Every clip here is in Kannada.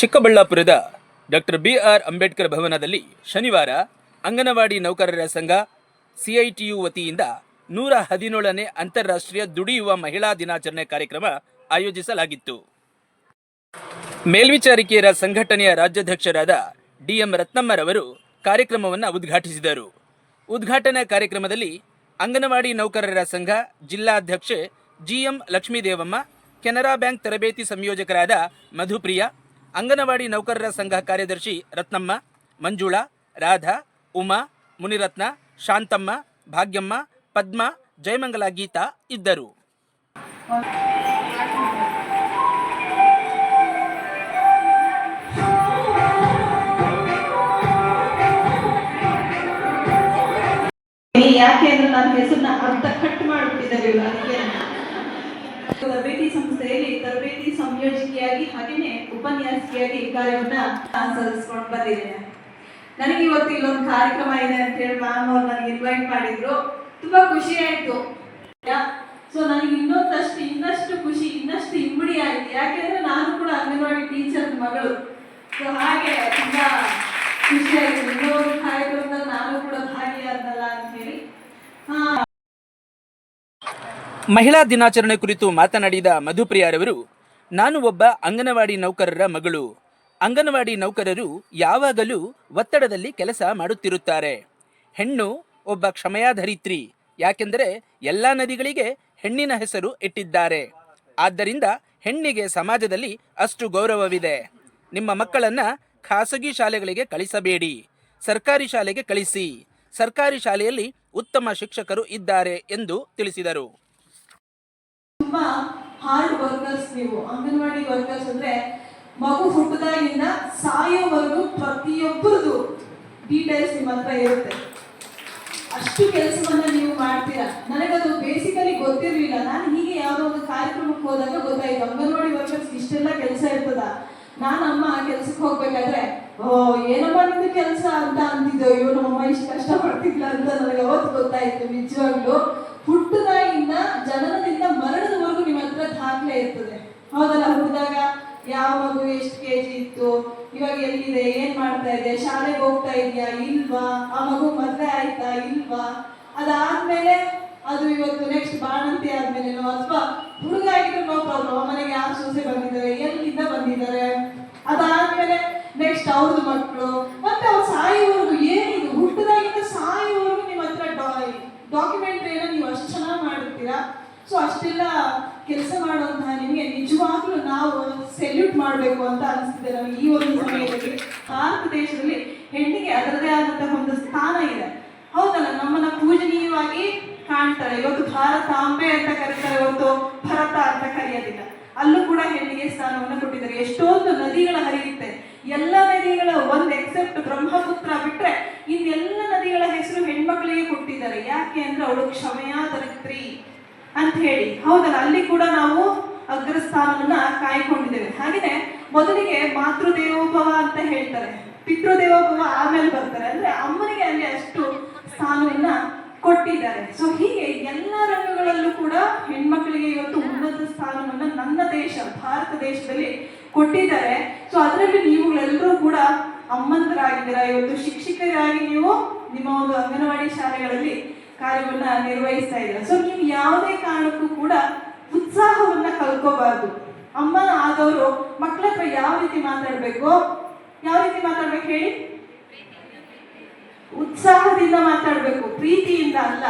ಚಿಕ್ಕಬಳ್ಳಾಪುರದ ಡಾಕ್ಟರ್ ಬಿ ಆರ್ ಅಂಬೇಡ್ಕರ್ ಭವನದಲ್ಲಿ ಶನಿವಾರ ಅಂಗನವಾಡಿ ನೌಕರರ ಸಂಘ ಸಿಐಟಿಯು ವತಿಯಿಂದ ನೂರ ಹದಿನೇಳನೇ ಅಂತಾರಾಷ್ಟ್ರೀಯ ದುಡಿಯುವ ಮಹಿಳಾ ದಿನಾಚರಣೆ ಕಾರ್ಯಕ್ರಮ ಆಯೋಜಿಸಲಾಗಿತ್ತು. ಮೇಲ್ವಿಚಾರಿಕೆಯರ ಸಂಘಟನೆಯ ರಾಜ್ಯಾಧ್ಯಕ್ಷರಾದ ಡಿಎಂ ರತ್ನಮ್ಮರವರು ಕಾರ್ಯಕ್ರಮವನ್ನು ಉದ್ಘಾಟಿಸಿದರು. ಉದ್ಘಾಟನಾ ಕಾರ್ಯಕ್ರಮದಲ್ಲಿ ಅಂಗನವಾಡಿ ನೌಕರರ ಸಂಘ ಜಿಲ್ಲಾಧ್ಯಕ್ಷೆ ಜಿಎಂ ಲಕ್ಷ್ಮೀದೇವಮ್ಮ, ಕೆನರಾ ಬ್ಯಾಂಕ್ ತರಬೇತಿ ಸಂಯೋಜಕರಾದ ಮಧುಪ್ರಿಯ ಅಂಗನವಾಡಿ ನೌಕರರ ಸಂಘ ಕಾರ್ಯದರ್ಶಿ ರತ್ನಮ್ಮ, ಮಂಜುಳಾ, ರಾಧಾ, ಉಮಾ, ಮುನಿರತ್ನ, ಶಾಂತಮ್ಮ, ಭಾಗ್ಯಮ್ಮ, ಪದ್ಮ, ಜಯಮಂಗಲ ಗೀತಾ ಇದ್ದರು. ಯಾಕೆ ಅಂದ್ರೆ ನನ್ನ ಹೆಸರನ್ನ ಅರ್ಧ ಕಟ್ ಅದಕ್ಕೆ ತರಬೇತಿ ಸಂಸ್ಥೆಯಲ್ಲಿ ತರಬೇತಿ ಸಂಯೋಜಕಿಯಾಗಿ ಹಾಗೆಯೇ ಉಪನ್ಯಾಸಕಿಯಾಗಿ ಕಾರ್ಯವನ್ನ ಸಲ್ಲಿಸ್ಕೊಂಡು ಬಂದಿದ್ದೇನೆ. ನನಗೆ ಇವತ್ತು ಇಲ್ಲೊಂದು ಕಾರ್ಯಕ್ರಮ ಇದೆ ಅಂತ ಹೇಳಿ ಮ್ಯಾಮ್ ಅವ್ರು ನನಗೆ ಇನ್ವೈಟ್ ಮಾಡಿದ್ರು. ತುಂಬಾ ಖುಷಿ ಆಯ್ತು. ಸೊ ನನಗೆ ಇನ್ನೊಂದಷ್ಟು, ಇನ್ನಷ್ಟು ಖುಷಿ, ಇನ್ನಷ್ಟು ಇಮ್ಮಡಿ ಆಯ್ತು. ಯಾಕೆಂದ್ರೆ ನಾನು ಕೂಡ ಅಂಗನವಾಡಿ ಟೀಚರ್ ಮಗಳು. ಸೊ ಹಾಗೆ ತುಂಬಾ ಖುಷಿ ಆಯ್ತು. ಇನ್ನೊಂದು ಕಾರ್ಯಕ್ರಮದಲ್ಲಿ ನಾನು ಕೂಡ ಭಾಗಿಯಾದಲ್ಲ ಅಂತ ಹೇಳಿ. ಹಾ ಮಹಿಳಾ ದಿನಾಚರಣೆ ಕುರಿತು ಮಾತನಾಡಿದ ಮಧುಪ್ರಿಯಾರವರು, ನಾನು ಒಬ್ಬ ಅಂಗನವಾಡಿ ನೌಕರರ ಮಗಳು. ಅಂಗನವಾಡಿ ನೌಕರರು ಯಾವಾಗಲೂ ಒತ್ತಡದಲ್ಲಿ ಕೆಲಸ ಮಾಡುತ್ತಿರುತ್ತಾರೆ. ಹೆಣ್ಣು ಒಬ್ಬ ಕ್ಷಮಯಾಧರಿತ್ರಿ, ಯಾಕೆಂದರೆ ಎಲ್ಲ ನದಿಗಳಿಗೆ ಹೆಣ್ಣಿನ ಹೆಸರು ಇಟ್ಟಿದ್ದಾರೆ. ಆದ್ದರಿಂದ ಹೆಣ್ಣಿಗೆ ಸಮಾಜದಲ್ಲಿ ಅಷ್ಟು ಗೌರವವಿದೆ. ನಿಮ್ಮ ಮಕ್ಕಳನ್ನ ಖಾಸಗಿ ಶಾಲೆಗಳಿಗೆ ಕಳಿಸಬೇಡಿ. ಸರ್ಕಾರಿ ಶಾಲೆಗೆ ಕಳಿಸಿ. ಸರ್ಕಾರಿ ಶಾಲೆಯಲ್ಲಿ ಉತ್ತಮ ಶಿಕ್ಷಕರು ಇದ್ದಾರೆ ಎಂದು ತಿಳಿಸಿದರು. ತುಂಬಾ ಹಾರ್ಡ್ ವರ್ಕರ್ಸ್ ನೀವು. ಅಂಗನವಾಡಿ ವರ್ಕರ್ಸ್ ಅಂದ್ರೆ ಮಗು ಹುಟ್ಟದಾಗಿಂದ ಸಾಯೋವರೆಗೂ ಪ್ರತಿಯೊಬ್ಬರದು ಡೀಟೇಲ್ಸ್ ನಿಮ್ಮ ಹತ್ರ ಇರುತ್ತೆ. ಅಷ್ಟು ಕೆಲಸವನ್ನ ನೀವು ಮಾಡ್ತೀರಾ? ನನಗದು ಬೇಸಿಕಲಿ ಗೊತ್ತಿರಲಿಲ್ಲ. ನಾನು ಹೀಗೆ ಯಾವುದೋ ಒಂದು ಕಾರ್ಯಕ್ರಮಕ್ಕೆ ಹೋದಾಗ ಗೊತ್ತಾಯ್ತು. ಅಂಗನವಾಡಿ ವರ್ಕರ್ಸ್ ಇಷ್ಟೆಲ್ಲ ಕೆಲಸ ಇರ್ತದ. ನಾನು ಅಮ್ಮ ಕೆಲ್ಸಕ್ಕೆ ಹೋಗ್ಬೇಕಾದ್ರೆ, ಓ, ಏನಮ್ಮ ನಿಮ್ದು ಕೆಲಸ ಅಂತ ಅಂತಿದ್ದೋ ಅಯ್ಯೋ, ನಮ್ಮಮ್ಮ ಇಷ್ಟು ಕಷ್ಟ ಪಡ್ತಿಲ್ಲ ಅಂತ ನನಗೆ ಅವತ್ತು ಗೊತ್ತಾಯ್ತು ನಿಜವಾಗ್ಲು. ಹುಟ್ಟದಾಗಿಂದ ಜನನದಿಂದ ದಾಖಲೆ ಇರ್ತದೆ. ಹೌದಲ್ಲ, ಹುಟ್ಟಿದಾಗ ಯಾವ ಮಗು ಎಷ್ಟು ಕೆ ಜಿ ಇತ್ತು? ಇವಾಗ ಎಲ್ಲಿದೆ? ಏನ್ ಮಾಡ್ತಾ ಇದೆ? ಶಾಲೆಗೆ ಹೋಗ್ತಾ ಇದೆಯಾ? ಇಲ್ವಾ? ಆ ಮಗು ಮದ್ವೆ ಆಯ್ತಾ? ಇಲ್ವಾ? ಅದಾದ್ಮೇಲೆ ಅದು ಇವತ್ತು ನೆಕ್ಸ್ಟ್ ಬಾಣಂತಿ ಆದ್ಮೇಲೆ ಅಥವಾ ಹುಡುಗ ಆಗಿದ್ರು ನೋ ಪ್ರಾಬ್ಲಮ್ ಮನೆಗೆ ಯಾರು ಸೊಸೆ ಬಂದಿದ್ದಾರೆ? ಎಲ್ಲಿಂದ ಬಂದಿದ್ದಾರೆ? ಅದಾದ್ಮೇಲೆ ನೆಕ್ಸ್ಟ್ ಅವ್ರದ್ದು ಮಕ್ಕಳು ಮತ್ತೆ ಅವ್ರು ಸಾಯುವವರೆಗೂ ಏನಿದು? ಹುಟ್ಟದಾಗಿಂದ ಸಾಯುವವರೆಗೂ ನಿಮ್ಮ ಹತ್ರ ಏನೋ ನೀವು ಅಷ್ಟು ಚೆನ್ನಾಗಿ ಮಾಡುತ್ತೀರಾ? ಸೊ ಅಷ್ಟೆಲ್ಲ ಕೆಲಸ ಮಾಡುವಂತಹ ನಿಮಗೆ ನಿಜವಾಗ್ಲೂ ನಾವು ಸೆಲ್ಯೂಟ್ ಮಾಡಬೇಕು ಅಂತ ಅನಿಸ್ತಿದೆ ನಮಗೆ ಈ ಒಂದು ಸಮಯದಲ್ಲಿ. ಭಾರತ ದೇಶದಲ್ಲಿ ಹೆಣ್ಣಿಗೆ ಅದರದೇ ಆದಂತಹ ಒಂದು ಸ್ಥಾನ ಇದೆ. ಹೌದಲ್ಲ, ನಮ್ಮನ್ನ ಪೂಜನೀಯವಾಗಿ ಕಾಣ್ತಾರೆ. ಇವತ್ತು ಭಾರತಾಂಬೆ ಅಂತ ಕರೀತಾರೆ ಇವತ್ತು ಭರತ ಅಂತ ಕರೆಯೋದಿಲ್ಲ. ಅಲ್ಲೂ ಕೂಡ ಹೆಣ್ಣಿಗೆ ಸ್ಥಾನವನ್ನು ಕೊಟ್ಟಿದ್ದಾರೆ. ಎಷ್ಟೊಂದು ನದಿಗಳ ಹರಿಯುತ್ತೆ. ಎಲ್ಲ ನದಿಗಳ ಒಂದು ಎಕ್ಸೆಪ್ಟ್ ಬ್ರಹ್ಮಪುತ್ರ ಬಿಟ್ರೆ ಇನ್ನೆಲ್ಲ ನದಿಗಳ ಹೆಸರು ಹೆಣ್ಮಕ್ಳಿಗೆ ಕೊಟ್ಟಿದ್ದಾರೆ. ಯಾಕೆ ಅಂದ್ರೆ ಅವಳು ಕ್ಷಮೆಯಾದರಿತ್ರಿ ಅಂತ ಹೇಳಿ. ಹೌದಲ್ಲ ಅಲ್ಲಿ ಕೂಡ ನಾವು ಅಗ್ರಸ್ಥಾನವನ್ನ ಕಾಯ್ಕೊಂಡಿದ್ದೇವೆ. ಹಾಗೆಯೇ ಮೊದಲಿಗೆ ಮಾತೃದೇವೋಭವ ಅಂತ ಹೇಳ್ತಾರೆ. ಪಿತೃದೇವೋಭವ ಆಮೇಲೆ ಬರ್ತಾರೆ. ಅಂದ್ರೆ ಅಮ್ಮನಿಗೆ ಅಲ್ಲಿ ಅಷ್ಟು ಸ್ಥಾನವನ್ನ ಕೊಟ್ಟಿದ್ದಾರೆ. ಸೊ ಹೀಗೆ ಎಲ್ಲ ರಂಗಗಳಲ್ಲೂ ಕೂಡ ಹೆಣ್ಮಕ್ಳಿಗೆ ಇವತ್ತು ಉನ್ನತ ಸ್ಥಾನವನ್ನ ನನ್ನ ದೇಶ, ಭಾರತ ದೇಶದಲ್ಲಿ ಕೊಟ್ಟಿದ್ದಾರೆ. ಸೊ ಅದರಲ್ಲಿ ನೀವುಗಳೆಲ್ಲರೂ ಕೂಡ ಅಮ್ಮಂದರಾಗಿದ್ದೀರಾ ಇವತ್ತು ಶಿಕ್ಷಕರಾಗಿ ನೀವು ನಿಮ್ಮ ಒಂದು ಅಂಗನವಾಡಿ ಶಾಲೆಗಳಲ್ಲಿ ಕಾರ್ಯವನ್ನ ನಿರ್ವಹಿಸ್ತಾ ಇದ್ದೀರಾ. ಸೊ ನೀವು ಯಾವುದೇ ಕಾರಣಕ್ಕೂ ಕೂಡ ಉತ್ಸಾಹವನ್ನ ಕಲ್ಕೋಬಾರ್ದು ಅಮ್ಮ, ಆದವರು ಮಕ್ಕಳ ಹತ್ರ ಯಾವ ರೀತಿ ಮಾತಾಡ್ಬೇಕು? ಯಾವ ರೀತಿ ಮಾತಾಡ್ಬೇಕು ಹೇಳಿ? ಉತ್ಸಾಹದಿಂದ ಮಾತಾಡ್ಬೇಕು. ಪ್ರೀತಿಯಿಂದ ಅಲ್ಲ.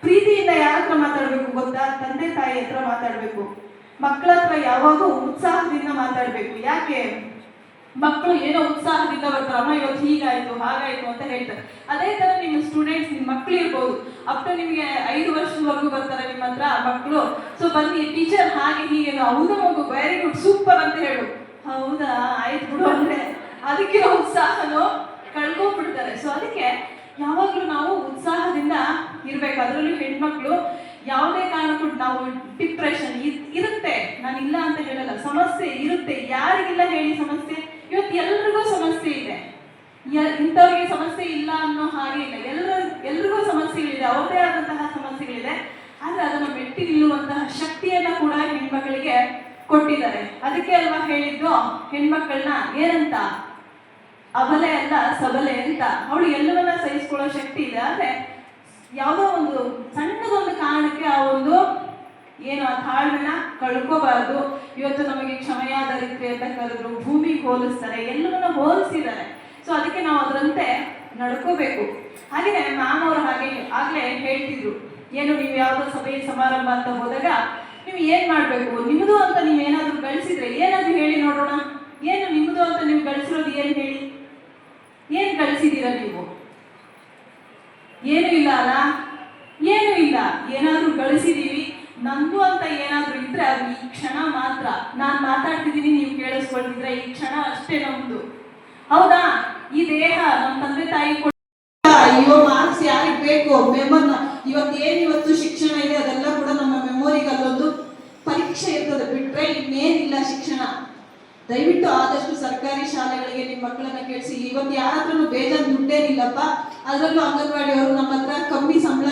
ಪ್ರೀತಿಯಿಂದ ಯಾರ ಹತ್ರ ಮಾತಾಡ್ಬೇಕು ಗೊತ್ತಾ? ತಂದೆ, ತಾಯಿ ಹತ್ರ ಮಾತಾಡ್ಬೇಕು. ಮಕ್ಕಳ ಹತ್ರ ಯಾವಾಗೂ ಉತ್ಸಾಹದಿಂದ ಮಾತಾಡ್ಬೇಕು. ಯಾಕೆ? ಮಕ್ಕಳು ಏನೋ ಉತ್ಸಾಹದಿಂದ ಬರ್ತಾರೆ, ಅಮ್ಮ, ಇವತ್ತು ಹೀಗಾಯ್ತು, ಹಾಗಾಯ್ತು ಅಂತ ಹೇಳ್ತಾರೆ. ಅದೇ ತರ ನಿಮ್ಮ ಸ್ಟೂಡೆಂಟ್ಸ್ ನಿಮ್ಮ ಮಕ್ಕಳು ಇರ್ಬೋದು. ಅಪ್ ಟು ನಿಮಗೆ ಐದು ವರ್ಷದವರೆಗೂ ಬರ್ತಾರೆ ನಿಮ್ಮ ಹತ್ರ ಮಕ್ಕಳು. ಸೊ ಬನ್ನಿ ಟೀಚರ್ ಹಾಗೆ ಹೀಗೆ ಹೌದು ಮಗು ವೆರಿ ಗುಡ್ ಸೂಪರ್ ಅಂತ ಹೇಳು. ಹೌದಾ? ಆಯ್ತು ಬಿಡು ಅಂದ್ರೆ. ಅದಕ್ಕೆ ಉತ್ಸಾಹನೋ ಕಳ್ಕೊಂಡ್ಬಿಡ್ತಾರೆ. ಸೊ ಅದಕ್ಕೆ ಯಾವಾಗಲೂ ನಾವು ಉತ್ಸಾಹದಿಂದ ಇರ್ಬೇಕು. ಅದರಲ್ಲೂ ಹೆಣ್ಮಕ್ಳು ಯಾವುದೇ ಕಾರಣಕ್ಕೂ ನಾವು ಡಿಪ್ರೆಷನ್ ಇರುತ್ತೆ. ನಾನು ಇಲ್ಲ ಅಂತ ಹೇಳಲ್ಲ. ಸಮಸ್ಯೆ ಇರುತ್ತೆ. ಯಾರಿಗಿಲ್ಲ ಹೇಳಿ ಸಮಸ್ಯೆ. ಇವತ್ತು ಎಲ್ರಿಗೂ ಸಮಸ್ಯೆ ಇದೆ. ಇಂಥವ್ರಿಗೆ ಸಮಸ್ಯೆ ಇಲ್ಲ ಅನ್ನೋ ಹಾಗೆ ಇಲ್ಲ. ಎಲ್ಲರೂ ಎಲ್ರಿಗೂ ಸಮಸ್ಯೆಗಳಿದೆ. ಅವ್ರದೇ ಆದಂತಹ ಸಮಸ್ಯೆಗಳಿದೆ. ಆದ್ರೆ ಅದನ್ನು ಮೆಟ್ಟಿ ನಿಲ್ಲುವಂತಹ ಶಕ್ತಿಯನ್ನ ಕೂಡ ಹೆಣ್ಮಕ್ಳಿಗೆ ಕೊಟ್ಟಿದ್ದಾರೆ. ಅದಕ್ಕೆ ಅಲ್ವಾ ಹೇಳಿದ್ದು? ಹೆಣ್ಮಕ್ಳನ್ನ ಏನಂತ? ಅಬಲೆ ಅಲ್ಲ, ಸಬಲೆ ಅಂತ. ಅವಳು ಎಲ್ಲವನ್ನ ಸಹಿಸ್ಕೊಳ್ಳೋ ಶಕ್ತಿ ಇದೆ. ಆದ್ರೆ ಯಾವುದೋ ಒಂದು ಸಣ್ಣದೊಂದು ಕಾರಣಕ್ಕೆ ಆ ಒಂದು ಏನು ಆ ತಾಳ್ಮೆನ ಕಳ್ಕೋಬಾರ್ದು. ಇವತ್ತು ನಮಗೆ ಕ್ಷಮೆಯಾದ ರೀತಿ ಅಂತ ಕರೆದ್ರು, ಭೂಮಿಗೆ ಹೋಲಿಸ್ತಾರೆ, ಎಲ್ಲವನ್ನ ಹೋಲಿಸಿದ್ದಾರೆ. ಸೊ ಅದಕ್ಕೆ ನಾವು ಅದರಂತೆ ನಡ್ಕೋಬೇಕು. ಹಾಗೆಯೇ ಮ್ಯಾಮ್ ಅವರು ಹಾಗೆ ಆಗ್ಲೇ ಹೇಳ್ತಿದ್ರು. ಏನು ನೀವು ಯಾವುದೋ ಸಭೆ ಸಮಾರಂಭ ಅಂತ ಹೋದಾಗ ನೀವು ಏನ್ ಮಾಡ್ಬೇಕು? ನಿಮ್ಮದು ಅಂತ ನೀವು ಏನಾದ್ರೂ ಗಳಿಸಿದ್ರೆ ಏನಾದ್ರೂ ಹೇಳಿ ನೋಡೋಣ. ಏನು ನಿಮ್ಮದು ಅಂತ ನೀವು ಗಳಿಸಿರೋದು ಏನ್ ಹೇಳಿ? ಏನ್ ಗಳಿಸಿದ್ದೀರಾ ನೀವು? ಏನು ಇಲ್ಲ ಅಲ್ಲ? ಏನು ಇಲ್ಲ. ಏನಾದ್ರೂ ಗಳಿಸಿದೀವಿ ನಂದು ಅಂತ ಏನಾದರೂ ಇದ್ರೆ ಅದು ಈ ಕ್ಷಣ ಮಾತ್ರ. ನಾನು ಮಾತಾಡ್ತಿದ್ದೀನಿ ನೀವು ಕೇಳಿಸ್ಕೊಂಡಿದ್ರೆ ಈ ಕ್ಷಣ ಅಷ್ಟೇ ನಮ್ದು. ಹೌದಾ? ಈ ದೇಹ ನಮ್ಮ ತಂದೆ ತಾಯಿ ಅಯ್ಯೋ, ಮಾರ್ಕ್ಸ್ ಯಾರಿಗೆ ಬೇಕು? ಮೆಮೊರ್ ಇವತ್ತು ಏನ್ ಇವತ್ತು ಶಿಕ್ಷಣ ಇದೆ, ಅದೆಲ್ಲ ಕೂಡ ನಮ್ಮ ಮೆಮೊರಿಗೆ ಅಲ್ಲೊಂದು ಪರೀಕ್ಷೆ ಇರ್ತದೆ. ಬಿಟ್ರೆ ಇನ್ನೇನಿಲ್ಲ ಶಿಕ್ಷಣ. ದಯವಿಟ್ಟು ಆದಷ್ಟು ಸರ್ಕಾರಿ ಶಾಲೆಗಳಿಗೆ ನಿಮ್ಮ ಮಕ್ಕಳನ್ನ ಕೇಳಿಸಿ. ಇವತ್ತು ಯಾರ ಬೇಜಾರು ದುಡ್ಡೇನಿಲ್ಲಪ್ಪ, ಅದರಲ್ಲೂ ಅಂಗನವಾಡಿ ಅವರು ನಮ್ಮ ಹತ್ರ ಕಮ್ಮಿ ಸಂಬಳ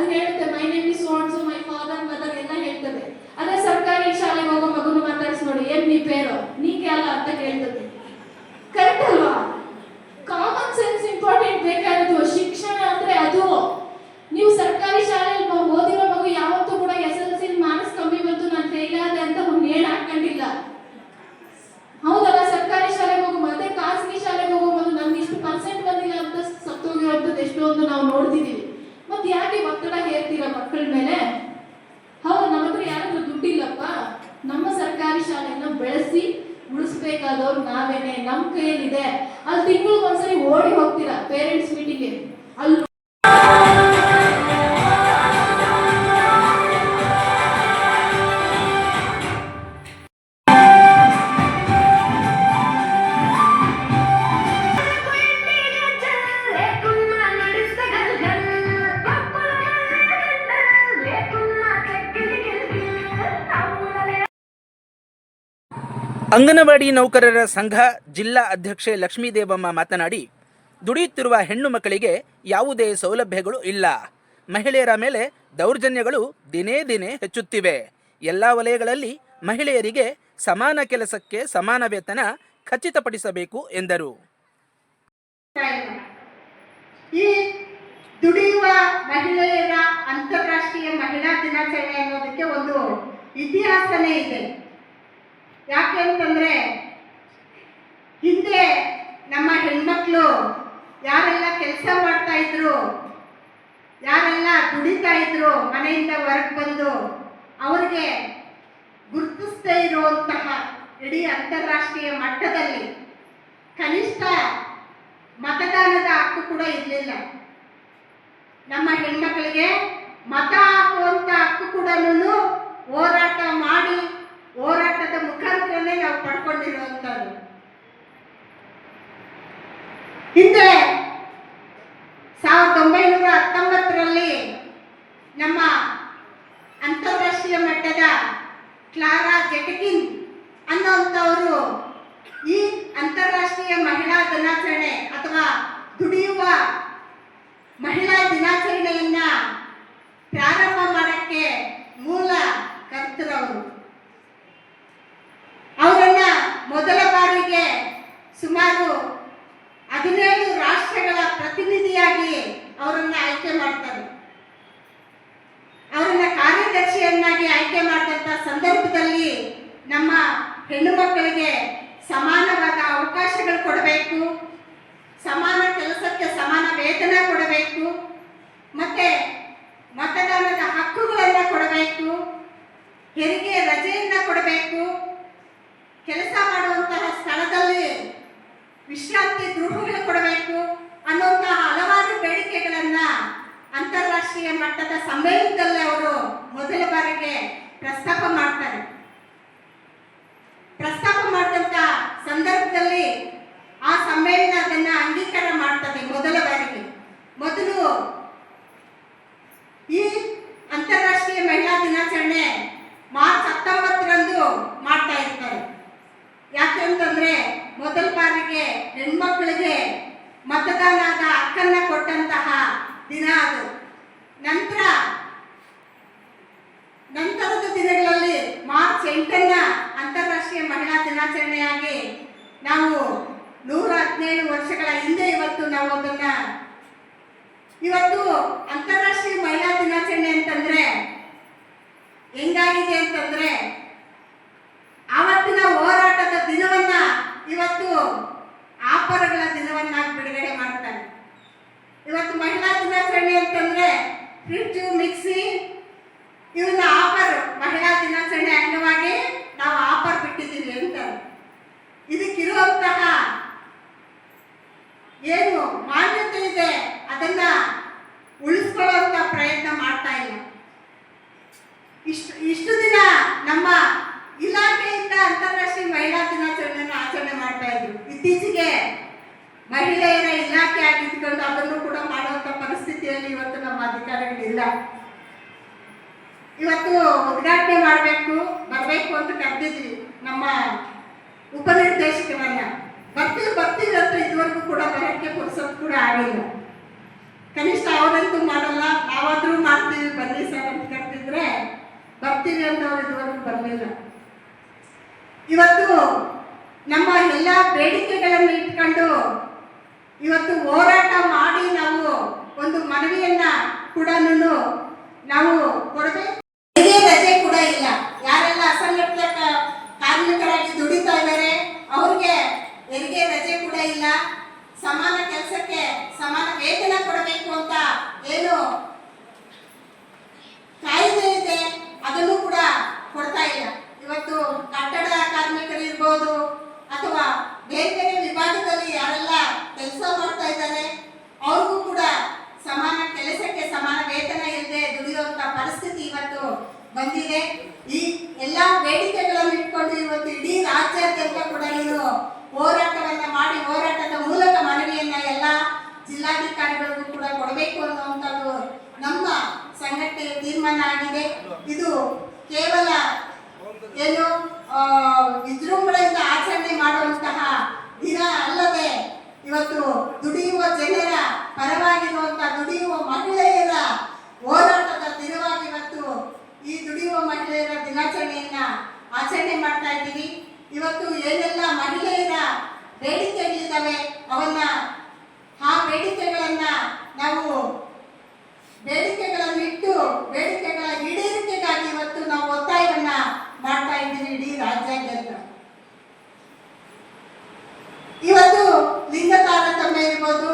ಅದು ಹೇಳುತ್ತೆ my name is Sons my father mother ಎಲ್ಲ ಹೇಳ್ತದೆ. ಅದೇ ಸರ್ಕಾರಿ ಶಾಲೆಗೆ ಹೋಗೋ ಮಗುನು ಮಾತಾಡ್ಸಿ ನೋಡಿ, ಏನ್ ನೀ ಪೇರು? ನೀ ಕ್ಯಾಲ ಅಂತ ಕೇಳ್ತದೆ ಕರೆಕ್ಟ್ ಅಲ್ವಾ ಕಾಮನ್ ಸೆನ್ಸ್ ಇಂಪಾರ್ಟೆಂಟ್ ಬೇಕಾಗಿದ್ದು ಶಿಕ್ಷಣ ಅಂದ್ರೆ ಅದು ನೀವು ಸರ್ಕಾರಿ ಶಾಲೆಯಲ್ಲಿ ಮ- ಓದಿರೋ ಮಗು ಯಾವತ್ತೂ ಕೂಡ ಎಸ್ ಎಲ್ ಸಿ ಮಾರ್ಕ್ಸ್ ಕಮ್ಮಿ ಬಂತು ನಾನು ಫೇಲ್ ಆದೆ ಅಂತ ಒಂದು ನೇಣ್ ಹಾಕೊಂಡಿಲ್ಲ ಹೌದಲ್ಲ ಸರ್ಕಾರಿ ಶಾಲೆಗೆ ಹೋಗೋ ಮತ್ತೆ ಖಾಸಗಿ ಶಾಲೆಗೆ ಹೋಗೋ ಮಗು ನಮ್ಗೆ ಇಷ್ಟು ಪರ್ಸೆಂಟ್ ಬಂದಿಲ್ಲ ಅಂತ ಸತ್ತೋಗಿರೋಂಥದ್ದು ಎಷ್ಟೊಂದು ನಾವು ನೋಡ್ತಿದೀವಿ ಮತ್ತೆ ಯಾಕೆ ಒತ್ತಡ ಹೇರ್ತೀರಾ ಮಕ್ಕಳ ಮೇಲೆ ಹೌದು ನಮ್ಮ ಹತ್ರ ಯಾರತ್ರ ದುಡ್ಡಿಲ್ಲಪ್ಪ ನಮ್ಮ ಸರ್ಕಾರಿ ಶಾಲೆಯನ್ನ ಬೆಳೆಸಿ ಉಳಿಸ್ಬೇಕಾದವ್ರು ನಾವೇನೆ ನಮ್ಮ ಕೈಯಲ್ಲಿದೆ. ಅಲ್ಲಿ ತಿಂಗಳಿಗೆ ಒಂದ್ಸರಿ ಓಡಿ ಹೋಗ್ತೀರಾ ಪೇರೆಂಟ್ಸ್ ಮೀಟಿಂಗ್ಗೆ ಅಲ್ಲಿ ಅಂಗನವಾಡಿ ನೌಕರರ ಸಂಘ ಜಿಲ್ಲಾ ಅಧ್ಯಕ್ಷೆ ಲಕ್ಷ್ಮೀದೇವಮ್ಮ ಮಾತನಾಡಿ, ದುಡಿಯುತ್ತಿರುವ ಹೆಣ್ಣು ಮಕ್ಕಳಿಗೆ ಯಾವುದೇ ಸೌಲಭ್ಯಗಳು ಇಲ್ಲ. ಮಹಿಳೆಯರ ಮೇಲೆ ದೌರ್ಜನ್ಯಗಳು ದಿನೇ ದಿನೇ ಹೆಚ್ಚುತ್ತಿವೆ. ಎಲ್ಲ ವಲಯಗಳಲ್ಲಿ ಮಹಿಳೆಯರಿಗೆ ಸಮಾನ ಕೆಲಸಕ್ಕೆ ಸಮಾನ ವೇತನ ಖಚಿತಪಡಿಸಬೇಕು ಎಂದರು. ಈ ದುಡಿಯುವ ಮಹಿಳೆಯರ ಅಂತಾರಾಷ್ಟ್ರೀಯ ಮಹಿಳಾ ದಿನಾಚರಣೆ ಅನ್ನೋದಕ್ಕೆ ಒಂದು ಇತಿಹಾಸನೇ ಇದೆ. ಯಾಕೆ ಅಂತಂದರೆ ಹಿಂದೆ ನಮ್ಮ ಹೆಣ್ಮಕ್ಳು ಯಾರೆಲ್ಲ ಕೆಲಸ ಮಾಡ್ತಾ ಇದ್ರು, ಯಾರೆಲ್ಲ ದುಡಿತಾ ಇದ್ರು, ಮನೆಯಿಂದ ಹೊರಗೆ ಬಂದು ಅವರಿಗೆ ಗುರುತಿಸದೇ ಇರುವಂತಹ ಇಡೀ ಅಂತಾರಾಷ್ಟ್ರೀಯ ಮಟ್ಟದಲ್ಲಿ ಕನಿಷ್ಠ ಮತದಾನದ ಹಕ್ಕು ಕೂಡ ಇರಲಿಲ್ಲ. ನಮ್ಮ ಹೆಣ್ಮಕ್ಳಿಗೆ ಮತ ಹಾಕುವಂಥ ಹಕ್ಕು ಕೂಡ ಹೋರಾಟ ಮಾಡಿ ಹೋರಾಟದ ಮುಖಾಂತರನೇ ನಾವು ಪಡ್ಕೊಂಡಿರುವಂಥದ್ದು ಹಿಂದೆ ಸಾವಿರದ ಒಂಬೈನೂರ ಹತ್ತೊಂಬತ್ತರಲ್ಲಿ ನಮ್ಮ ಅಂತಾರಾಷ್ಟ್ರೀಯ ಮಟ್ಟದ ಕ್ಲಾರಾ ಜೆಟಕಿನ್ ಅನ್ನೋಂಥವರು ಈ ಅಂತಾರಾಷ್ಟ್ರೀಯ ಮಹಿಳಾ ದಿನಾಚರಣೆ ಅಥವಾ ದುಡಿಯುವ ಮಹಿಳಾ ದಿನಾಚರಣೆಯನ್ನ ಪ್ರಾರಂಭ ಮಾಡಕ್ಕೆ ಮೂಲ ಕರ್ತರವರು ಅವರನ್ನ ಮೊದಲ ಬಾರಿಗೆ ಸುಮಾರು ಹದಿನೇಳು ರಾಷ್ಟ್ರಗಳ ಪ್ರತಿನಿಧಿಯಾಗಿ ಅವರನ್ನ ಆಯ್ಕೆ ಮಾಡ್ತಾರೆ ಅವರನ್ನ ಕಾರ್ಯದರ್ಶಿಯನ್ನಾಗಿ ಆಯ್ಕೆ ಮಾಡಿದಂಥ ಸಂದರ್ಭದಲ್ಲಿ ನಮ್ಮ ಹೆಣ್ಣು ಮಕ್ಕಳಿಗೆ ಸಮಾನವಾದ ಅವಕಾಶಗಳು ಕೊಡಬೇಕು ಸಮಾನ ಕೆಲಸಕ್ಕೆ ಸಮಾನ ವೇತನ ಕೊಡಬೇಕು ಮತ್ತೆ ಮತದಾನದ ಹಕ್ಕುಗಳನ್ನು ಕೊಡಬೇಕು ಹೆರಿಗೆ ರಜೆಯನ್ನ ಕೊಡಬೇಕು. ಕೆಲಸ ಮಾಡುವಂತಹ ಸ್ಥಳದಲ್ಲಿ ವಿಶ್ರಾಂತಿ ಗೃಹಗಳು ಕೊಡಬೇಕು ಅನ್ನುವಂತಹ ಹಲವಾರು ಬೇಡಿಕೆಗಳನ್ನ ಅಂತಾರಾಷ್ಟ್ರೀಯ ಮಟ್ಟದ ಸಮ್ಮೇಳನದಲ್ಲಿ ಅವರು ಮೊದಲ ಬಾರಿಗೆ ಪ್ರಸ್ತಾಪ ಮಾಡ್ತಾರೆ. ಪ್ರಸ್ತಾಪ ಮಾಡಿದಂತ ಸಂದರ್ಭದಲ್ಲಿ ಆ ಸಮ್ಮೇಳನ ಅದನ್ನ ಅಂಗೀಕಾರ ಮಾಡ್ತದೆ ಮೊದಲ ಬಾರಿಗೆ. ಮೊದಲು ಈ ಅಂತಾರಾಷ್ಟ್ರೀಯ ಮಹಿಳಾ ದಿನಾಚರಣೆ ಮಾರ್ಚ್ ಹತ್ತೊಂಬತ್ತರಂದು ಮಾಡ್ತಾ ಇರ್ತಾರೆ. ಯಾಕೆಂತಂದ್ರೆ ಮೊದಲ ಬಾರಿಗೆ ಹೆಣ್ಮಕ್ಳಿಗೆ ಮತದಾನದ ಹಕ್ಕನ್ನ ಕೊಟ್ಟಂತಹ ದಿನ ಅದು. ನಂತರ ನಂತರದ ದಿನಗಳಲ್ಲಿ ಮಾರ್ಚ್ ಎಂಟನ್ನ ಅಂತಾರಾಷ್ಟ್ರೀಯ ಮಹಿಳಾ ದಿನಾಚರಣೆಯಾಗಿ ನಾವು ನೂರ ಹದಿನೇಳು ವರ್ಷಗಳ ಹಿಂದೆ ಇವತ್ತು ನಾವು ಅದನ್ನ ಇವತ್ತು ಅಂತಾರಾಷ್ಟ್ರೀಯ ಮಹಿಳಾ ದಿನಾಚರಣೆ ಅಂತಂದ್ರೆ ಹೆಂಗಾಗಿದೆ ಅಂತಂದರೆ ಆವತ್ತಿನ ಹೋರಾಟದ ದಿನವನ್ನ ಇವತ್ತು ಆಫರ್ಗಳ ದಿನವನ್ನಾಗಿ ಬಿಡುಗಡೆ ಮಾಡ್ತಾರೆ ಇವತ್ತು ಮಹಿಳಾ ದಿನಾಚರಣೆ ಅಂತಂದರೆ ಫ್ರಿಡ್ಜು ಮಿಕ್ಸಿ ಇವನ್ನ ಆಫರ್ ಮಹಿಳಾ ದಿನಾಚರಣೆ ಅಂಗವಾಗಿ ನಾವು ಆಫರ್ ಬಿಟ್ಟಿದ್ದೀವಿ ಅಂತ ಇದಕ್ಕಿರುವಂತಹ ಏನು ಮಾನ್ಯತೆ ಇದೆ ಅದನ್ನ ಉಳಿಸ್ಕೊಳ್ಳುವಂತ ಪ್ರಯತ್ನ ಮಾಡ್ತಾ ಇಲ್ಲ ಇಷ್ಟು ಇಷ್ಟು ದಿನ ನಮ್ಮ ಇಲಾಖೆಯಿಂದ ಅಂತಾರಾಷ್ಟ್ರೀಯ ಮಹಿಳಾ ದಿನಾಚರಣೆಯನ್ನು ಆಚರಣೆ ಮಾಡ್ತಾ ಇದ್ರು ಇತ್ತೀಚೆಗೆ ಮಹಿಳೆಯರ ಇಲಾಖೆ ಆಗಿದ್ಕೊಂಡು ಅದನ್ನು ಕೂಡ ಮಾಡುವಂತ ಪರಿಸ್ಥಿತಿಯಲ್ಲಿ ಇವತ್ತು ನಮ್ಮ ಅಧಿಕಾರಿಗಳಿಲ್ಲ. ಇವತ್ತು ಉದ್ಘಾಟನೆ ಮಾಡಬೇಕು, ಬರಬೇಕು ಅಂತ ಕರೆದಿದ್ವಿ ನಮ್ಮ ಉಪನಿರ್ದೇಶಕರನ್ನ. ಬರ್ತೀವಿ ಬರ್ತೀವಿ ಅಂತ ಇದುವರೆಗೂ ಕೂಡ ಬರೋಕ್ಕೆ ಪುರ್ಸೊತ್ತು ಕೂಡ ಆಗಿಲ್ಲ. ಕನಿಷ್ಠ ಅವರಂತೂ ಮಾಡಲ್ಲ, ನಾವಾದ್ರೂ ಮಾಡ್ತೀವಿ ಬನ್ನಿ ಸರ್ ಅಂತ ಕರೆದಿದ್ರೆ ಬರ್ತೀವಿ ಅಂತವ್ರು ಇದುವರೆಗೂ ಬರಲಿಲ್ಲ. ಇವತ್ತು ನಮ್ಮ ಎಲ್ಲ ಬೇಡಿಕೆಗಳನ್ನು ಇಟ್ಕೊಂಡು ಇವತ್ತು ಹೋರಾಟ ಮಾಡಿ ನಾವು ಒಂದು ಮನವಿಯನ್ನ ಕೂಡ ನಾವು ಕೊಡಬೇಕು. ರಜೆ ಕೂಡ ಇಲ್ಲ. ಯಾರೆಲ್ಲ ಅಸಂಘಟಿತ ಕಾರ್ಮಿಕರಾಗಿ ದುಡಿತಾ ಇದ್ದಾರೆ, ಅವ್ರಿಗೆ ಹೆರಿಗೆ ರಜೆ ಕೂಡ ಇಲ್ಲ. ಸಮಾನ ಕೆಲಸಕ್ಕೆ ಸಮಾನ ವೇತನ ಕೊಡಬೇಕು ಅಂತ ಏನು ಕಾಯ್ದೆ ಇದೆ ಅದನ್ನು ಕೂಡ ಕೊಡ್ತಾ ಇಲ್ಲ. ಇವತ್ತು ಕಟ್ಟಡ ಕಾರ್ಮಿಕರು ಇರ್ಬೋದು ಅಥವಾ ಬೇರೆ ಬೇರೆ ವಿಭಾಗದಲ್ಲಿ ಯಾರೆಲ್ಲ ಕೆಲಸ ಮಾಡ್ತಾ ಇದ್ದಾರೆ, ಅವ್ರಿಗೂ ಕೂಡ ಸಮಾನ, ಕೆಲಸಕ್ಕೆ ಸಮಾನ ವೇತನ ಇಲ್ಲದೆ ದುಡಿಯುವಂತ ಪರಿಸ್ಥಿತಿ ಇವತ್ತು ಬಂದಿದೆ. ಈ ಎಲ್ಲಾ ಬೇಡಿಕೆಗಳನ್ನು ಇಟ್ಕೊಂಡು ಇವತ್ತು ಇಡೀ ರಾಜ್ಯಾದ್ಯಂತ ಕೂಡ ನೀನು ಹೋರಾಟವನ್ನ ಮಾಡಿ, ಹೋರಾಟದ ಮೂಲಕ ಮನವಿಯನ್ನ ಎಲ್ಲ ಜಿಲ್ಲಾಧಿಕಾರಿಗಳಿಗೂ ಕೂಡ ಕೊಡಬೇಕು ಅನ್ನುವಂಥದ್ದು ನಮ್ಮ ಸಂಘಟನೆಯ ತೀರ್ಮಾನ ಆಗಿದೆ. ಇದು ಕೇವಲ ಏನು ವಿಜೃಂಭಣೆಯಿಂದ ಆಚರಣೆ ಮಾಡುವಂತಹ ಇವತ್ತು ದುಡಿಯುವ ಜನರ ಪರವಾಗಿರುವಂತಹ ದುಡಿಯುವ ಮಹಿಳೆಯರ ಹೋರಾಟದ ದಿನವಾಗಿ ಇವತ್ತು ಈ ದುಡಿಯುವ ಮಹಿಳೆಯರ ದಿನಾಚರಣೆಯನ್ನ ಆಚರಣೆ ಮಾಡ್ತಾ ಇದ್ದೀವಿ. ಇವತ್ತು ಏನೆಲ್ಲ ಮಹಿಳೆಯರ ಬೇಡಿಕೆಗಳಿದ್ದಾವೆ ಅವನ್ನ ಆ ಬೇಡಿಕೆಗಳನ್ನ ನಾವು ಬೇಡಿಕೆಗಳನ್ನು ಇಟ್ಟು ಬೇಡಿಕೆಗಳ ಈಡೇರಿಕೆಗಾಗಿ ಇವತ್ತು ನಾವು ಒತ್ತಾಯವನ್ನ ಮಾಡ್ತಾ ಇದ್ದೀವಿ ಇಡೀ ರಾಜ್ಯಾದ್ಯಂತ. ಇವತ್ತು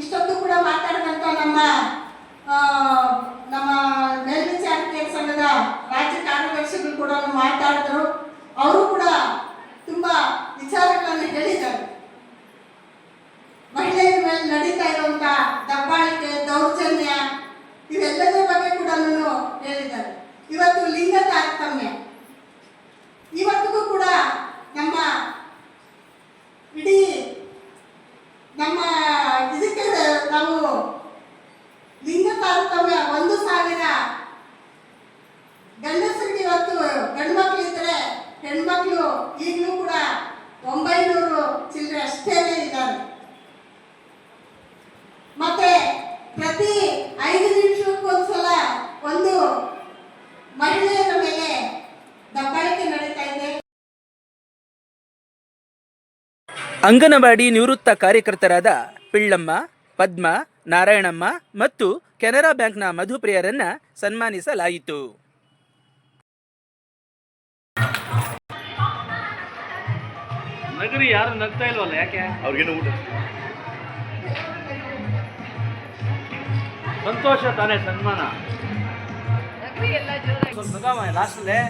ಇಷ್ಟೊತ್ತು ಕೂಡ ಮಾತಾಡಿದಂಥ ನಮ್ಮ ನಮ್ಮ ಮೇಲ್ವಿಚಾರಕಿ ಸಂಘದ ರಾಜ್ಯ ಕಾರ್ಯದರ್ಶಿಗಳು ಕೂಡ ಮಾತಾಡಿದ್ರು. ಅವರು ಕೂಡ ತುಂಬ ವಿಚಾರಗಳನ್ನು ಹೇಳಿದ್ದಾರೆ. ಮಹಿಳೆಯರ ಮೇಲೆ ನಡೀತಾ ಇರುವಂಥ ದಬ್ಬಾಳಿಕೆ, ದೌರ್ಜನ್ಯ ಇವೆಲ್ಲದರ ಬಗ್ಗೆ ಕೂಡ ಹೇಳಿದ್ದಾರೆ. ಇವತ್ತು ಲಿಂಗ ತಾರತಮ್ಯ. ಅಂಗನವಾಡಿ ನಿವೃತ್ತ ಕಾರ್ಯಕರ್ತರಾದ ಪಿಳ್ಳಮ್ಮ ಪದ್ಮ ನಾರಾಯಣಮ್ಮ ಮತ್ತು ಕೆನರಾ ಬ್ಯಾಂಕ್ನ ಮಧುಪ್ರಿಯರನ್ನ ಸನ್ಮಾನಿಸಲಾಯಿತು. ನಗರಿ ಯಾರು ನಗ್ತಾ ಇಲ್ವಲ್ಲ ಯಾಕೆ? ಅವ್ರಿಗೇನು ಊಟ. ಸಂತೋಷ ತಾನೇ ಸನ್ಮಾನ? ಲಾಸ್ಟಲ್ಲಿ.